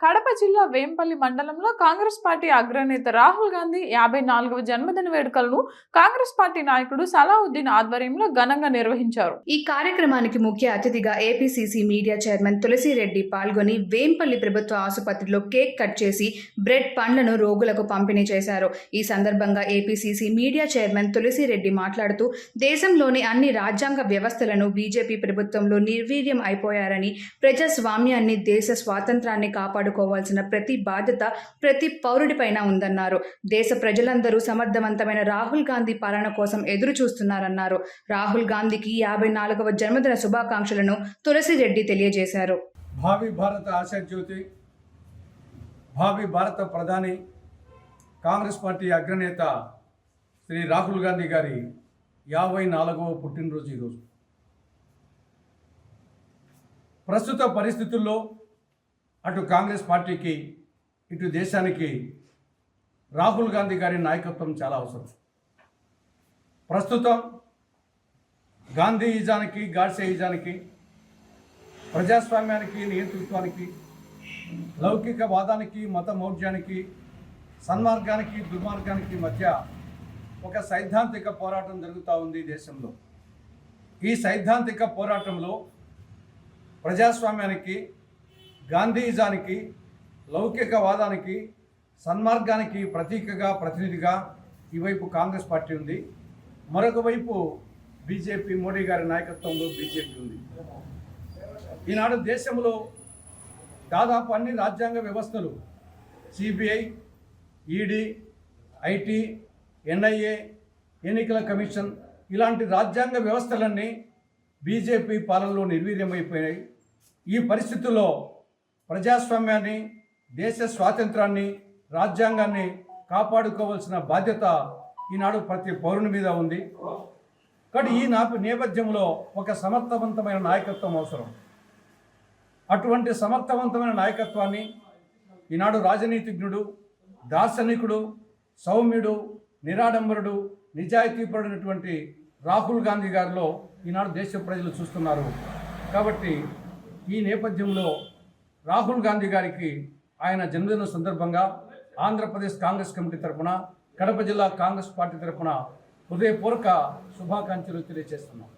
కడప జిల్లా వేంపల్లి మండలంలో కాంగ్రెస్ పార్టీ అగ్రనేత రాహుల్ గాంధీ యాభై నాలుగవ జన్మదిన వేడుకలను కాంగ్రెస్ పార్టీ నాయకుడు సలావుద్దీన్ ఆధ్వర్యంలో ఘనంగా నిర్వహించారు. ఈ కార్యక్రమానికి ముఖ్య అతిథిగా ఏపీసీసీ మీడియా చైర్మన్ తులసిరెడ్డి పాల్గొని వేంపల్లి ప్రభుత్వ ఆసుపత్రిలో కేక్ కట్ చేసి బ్రెడ్ పండ్లను రోగులకు పంపిణీ చేశారు. ఈ సందర్భంగా ఏపీసీసీ మీడియా చైర్మన్ తులసిరెడ్డి మాట్లాడుతూ దేశంలోని అన్ని రాజ్యాంగ వ్యవస్థలను బీజేపీ ప్రభుత్వంలో నిర్వీర్యం అయిపోయారని ప్రజాస్వామ్యాన్ని దేశ స్వాతంత్రాన్ని కాపాడుకోవాల్సిన ప్రతి బాధ్యత ప్రతి పౌరుడిపైన ఉందన్నారు. దేశ ప్రజలందరూ సమర్థవంతమైన రాహుల్ గాంధీ పాలన కోసం ఎదురు చూస్తున్నారన్నారు రాహుల్ గాంధీకి యాభై నాలుగవ జన్మదిన శుభాకాంక్షలను తులసిరెడ్డి తెలియజేశారు. భావి భారత ఆశాజ్యోతి భావి భారత ప్రధాని కాంగ్రెస్ పార్టీ అగ్రనేత శ్రీ రాహుల్ గాంధీ గారి యాభై నాలుగవ పుట్టినరోజు ఈరోజు. ప్రస్తుత పరిస్థితుల్లో అటు కాంగ్రెస్ పార్టీకి ఇటు దేశానికి రాహుల్ గాంధీ గారి నాయకత్వం చాలా అవసరం. ప్రస్తుతం గాంధీయిజానికి గాడ్సేయిజానికి ప్రజాస్వామ్యానికి నియంతృత్వానికి లౌకిక వాదానికి మత మౌఢ్యానికి సన్మార్గానికి దుర్మార్గానికి మధ్య ఒక సైద్ధాంతిక పోరాటం జరుగుతూ ఉంది దేశంలో. ఈ సైద్ధాంతిక పోరాటంలో ప్రజాస్వామ్యానికి గాంధీజానికి లౌకికవాదానికి సన్మార్గానికి ప్రతీకగా ప్రతినిధిగా ఈవైపు కాంగ్రెస్ పార్టీ ఉంది. మరొక వైపు బీజేపీ మోడీ గారి నాయకత్వంలో బీజేపీ ఉంది. ఈనాడు దేశంలో దాదాపు అన్ని రాజ్యాంగ వ్యవస్థలు సిబిఐ ఈడీ ఐటీ ఎన్ఐఏ ఎన్నికల కమిషన్ ఇలాంటి రాజ్యాంగ వ్యవస్థలన్నీ బీజేపీ పాలనలో నిర్వీర్యమైపోయాయి ఈ పరిస్థితుల్లో ప్రజాస్వామ్యాన్ని దేశ స్వాతంత్రాన్ని రాజ్యాంగాన్ని కాపాడుకోవాల్సిన బాధ్యత ఈనాడు ప్రతి పౌరుని మీద ఉంది. కానీ ఈ నా నేపథ్యంలో ఒక సమర్థవంతమైన నాయకత్వం అవసరం. అటువంటి సమర్థవంతమైన నాయకత్వాన్ని ఈనాడు రాజనీతిజ్ఞుడు దార్శనికుడు సౌమ్యుడు నిరాడంబరుడు నిజాయితీపడినటువంటి రాహుల్ గాంధీ గారిలో ఈనాడు దేశ ప్రజలు చూస్తున్నారు. కాబట్టి ఈ నేపథ్యంలో రాహుల్ గాంధీ గారికి ఆయన జన్మదిన సందర్భంగా ఆంధ్రప్రదేశ్ కాంగ్రెస్ కమిటీ తరఫున కడప జిల్లా కాంగ్రెస్ పార్టీ తరఫున హృదయపూర్వక శుభాకాంక్షలు తెలియజేస్తున్నాం.